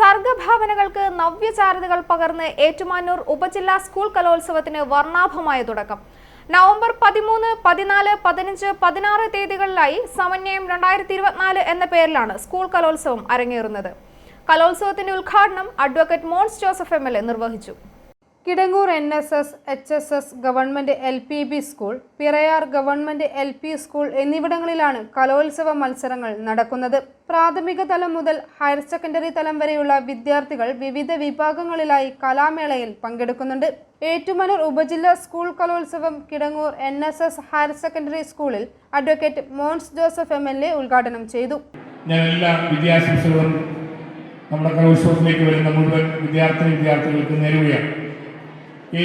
സർഗഭാവനകൾക്ക് നവ്യചാരതകൾ പകർന്ന് ഏറ്റുമാനൂർ ഉപജില്ലാ സ്കൂൾ കലോത്സവത്തിന് വർണാഭമായ തുടക്കം. നവംബർ പതിമൂന്ന് പതിനാല് പതിനഞ്ച് പതിനാറ് തീയതികളിലായി സമന്വയം രണ്ടായിരത്തി ഇരുപത്തിനാല് എന്ന പേരിലാണ് സ്കൂൾ കലോത്സവം അരങ്ങേറുന്നത്. കലോത്സവത്തിന്റെ ഉദ്ഘാടനം അഡ്വക്കേറ്റ് മോൺസ് ജോസഫ് എം നിർവഹിച്ചു. Kidangoor N S S H S S government L P B school Pirayar government L P school എന്നിവിടങ്ങളിലാണ് കലോത്സവ മത്സരങ്ങൾ നടക്കുന്നത്. പ്രാഥമിക തലം മുതൽ ഹയർ സെക്കൻഡറി തലം വരെയുള്ള വിദ്യാർത്ഥികൾ വിവിധ വിഭാഗങ്ങളിലായി കലാമേളയിൽ പങ്കെടുക്കുന്നുണ്ട്. ഏറ്റുമാനൂർ ഉപജില്ലാ സ്കൂൾ കലോത്സവം Kidangoor N S S higher secondary സ്കൂളിൽ advocate Mons Joseph M L A ഉദ്ഘാടനം ചെയ്തു. ഞാൻ എല്ലാ നമ്മുടെ കലോത്സവത്തിലേക്ക് വരുന്ന മുഴുവൻ വിദ്യാർത്ഥി വിദ്യാർത്ഥികൾക്ക് നേരുകയാണ്. ഈ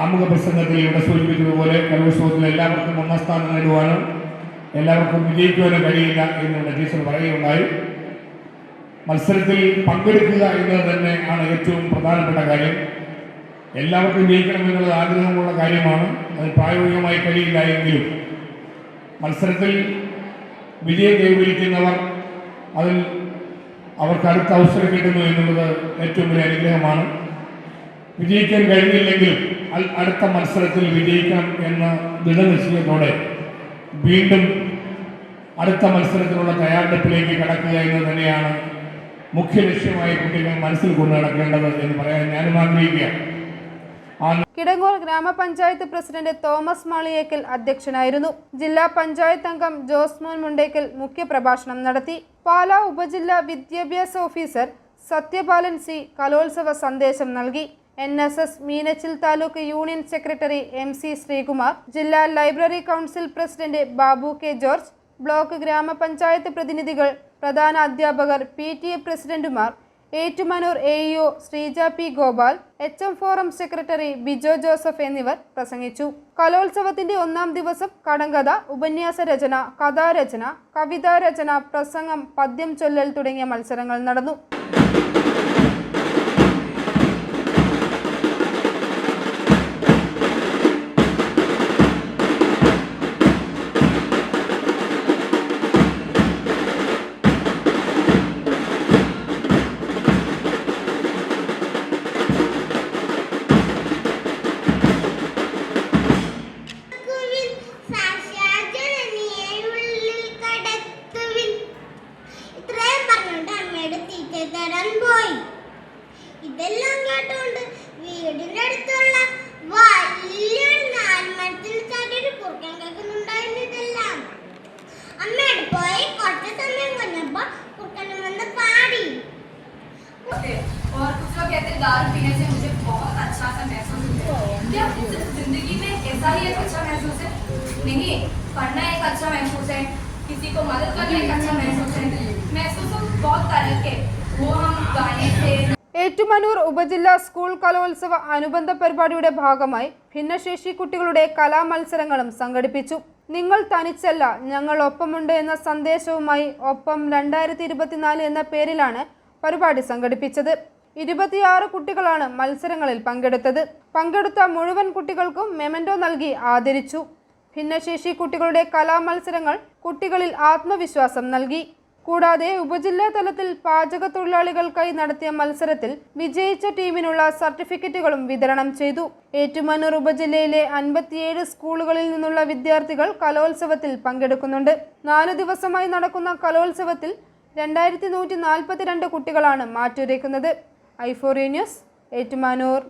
ആമുഖ പ്രസംഗത്തിൽ ഇവിടെ സൂചിപ്പിച്ചതുപോലെ കലോത്സവത്തിൽ എല്ലാവർക്കും ഒന്നാം സ്ഥാനം നേടുവാനും എല്ലാവർക്കും വിജയിക്കുവാനും കഴിയില്ല എന്നുള്ള ടീച്ചർ പറയുകയുണ്ടായി. മത്സരത്തിൽ പങ്കെടുക്കുക എന്നത് തന്നെ ആണ് ഏറ്റവും പ്രധാനപ്പെട്ട കാര്യം. എല്ലാവർക്കും ജയിക്കണമെന്നുള്ള ആഗ്രഹമുള്ള കാര്യമാണ്. അത് പ്രായോഗികമായി കഴിയില്ല എങ്കിലും മത്സരത്തിൽ വിജയം കൈവരിക്കുന്നവർ അതിൽ അവർക്ക് അടുത്ത അവസരം കിട്ടുന്നു എന്നുള്ളത് ഏറ്റവും വലിയ അനുഗ്രഹമാണ്. വിജയിക്കാൻ കഴിഞ്ഞില്ലെങ്കിലും അടുത്ത മത്സരത്തിൽ വിജയിക്കണം എന്ന ദൃഢനിശ്ചയത്തോടെ വീണ്ടും അടുത്ത മത്സരത്തിനുള്ള തയ്യാറെടുപ്പിലേക്ക് കടക്കുക എന്ന് തന്നെയാണ് മുഖ്യ ലക്ഷ്യമായി കുട്ടികൾ മനസ്സിൽ കൊണ്ടു നടക്കേണ്ടത് എന്ന് പറയാൻ ഞാനും ആഗ്രഹിക്കുകയാണ് കിടങ്ങൂർ ഗ്രാമപഞ്ചായത്ത് പ്രസിഡന്റ് തോമസ് മാളിയേക്കൽ അധ്യക്ഷനായിരുന്നു. ജില്ലാ പഞ്ചായത്ത് അംഗം ജോസ്മോൻ മുണ്ടേക്കൽ മുഖ്യപ്രഭാഷണം നടത്തി. പാലാ ഉപജില്ലാ വിദ്യാഭ്യാസ ഓഫീസർ സത്യപാലൻ സി കലോത്സവ സന്ദേശം നൽകി. N S S Meenachil taluk union secretary M C Sreekumar ജില്ലാ library council president Babu K George block grama panchayat പ്രതിനിധികൾ പ്രധാന അധ്യാപകർ പി ടി എ പ്രസിഡന്റുമാർ Ettumanoor A EO Sreeja P Gopal H M forum secretary Bijo Joseph എന്നിവർ പ്രസംഗിച്ചു. കലോത്സവത്തിന്റെ ഒന്നാം ദിവസം കടങ്കഥ ഉപന്യാസ രചന കഥാരചന കവിതാരചന പ്രസംഗം പദ്യം ചൊല്ലൽ തുടങ്ങിയ മത്സരങ്ങൾ നടന്നു. അമ്മയുടെ തീറ്റ തരാൻ പോയി ഇതെല്ലാം കേട്ടുകൊണ്ട് വീടിന്റെ അടുത്തുള്ള വലിയൊരു നാൽമരത്തിൽ ചാടിയൊരു കുറുക്കൻ കേൾക്കുന്നുണ്ടായിരുന്നു ഇതെല്ലാം അമ്മയോട് പോയി കുറച്ച് സമയം കഴിഞ്ഞപ്പോ കുറുക്കനും വന്ന് പാടി और कुछ लोग कहते हैं दारू पीने से मुझे बहुत अच्छा सा महसूस होता है क्या सिर्फ जिंदगी में ऐसा ही एक अच्छा महसूस है नहीं पढ़ना एक अच्छा महसूस है किसी को मदद करना एक अच्छा महसूस है महसूस तो बहुत तरह के वो हम गाने से ഏറ്റുമാനൂർ ഉപജില്ലാ സ്കൂൾ കലോത്സവ അനുബന്ധ പരിപാടിയുടെ ഭാഗമായി ഭിന്നശേഷി കുട്ടികളുടെ കലാമത്സരങ്ങളും സംഘടിപ്പിച്ചു. നിങ്ങൾ തനിച്ചല്ല ഞങ്ങൾ ഒപ്പമുണ്ട് എന്ന സന്ദേശവുമായി ഒപ്പം രണ്ടായിരത്തി ഇരുപത്തിനാല് എന്ന പേരിലാണ് പരിപാടി സംഘടിപ്പിച്ചത്. ഇരുപത്തിയാറ് കുട്ടികളാണ് മത്സരങ്ങളിൽ പങ്കെടുത്തത്. പങ്കെടുത്ത മുഴുവൻ കുട്ടികൾക്കും മെമന്റോ നൽകി ആദരിച്ചു. ഭിന്നശേഷി കുട്ടികളുടെ കലാമത്സരങ്ങൾ കുട്ടികളിൽ ആത്മവിശ്വാസം നൽകി. കൂടാതെ ഉപജില്ലാ തലത്തിൽ പാചക തൊഴിലാളികൾക്കായി നടത്തിയ മത്സരത്തിൽ വിജയിച്ച ടീമിനുള്ള സർട്ടിഫിക്കറ്റുകളും വിതരണം ചെയ്തു. ഏറ്റുമാനൂർ ഉപജില്ലയിലെ അൻപത്തിയേഴ് സ്കൂളുകളിൽ നിന്നുള്ള വിദ്യാർത്ഥികൾ കലോത്സവത്തിൽ പങ്കെടുക്കുന്നുണ്ട്. നാലു ദിവസമായി നടക്കുന്ന കലോത്സവത്തിൽ രണ്ടായിരത്തി നൂറ്റി നാൽപ്പത്തിരണ്ട് കുട്ടികളാണ് മാറ്റുരയ്ക്കുന്നത്. ഐഫോറി ന്യൂസ് ഏറ്റുമാനൂർ.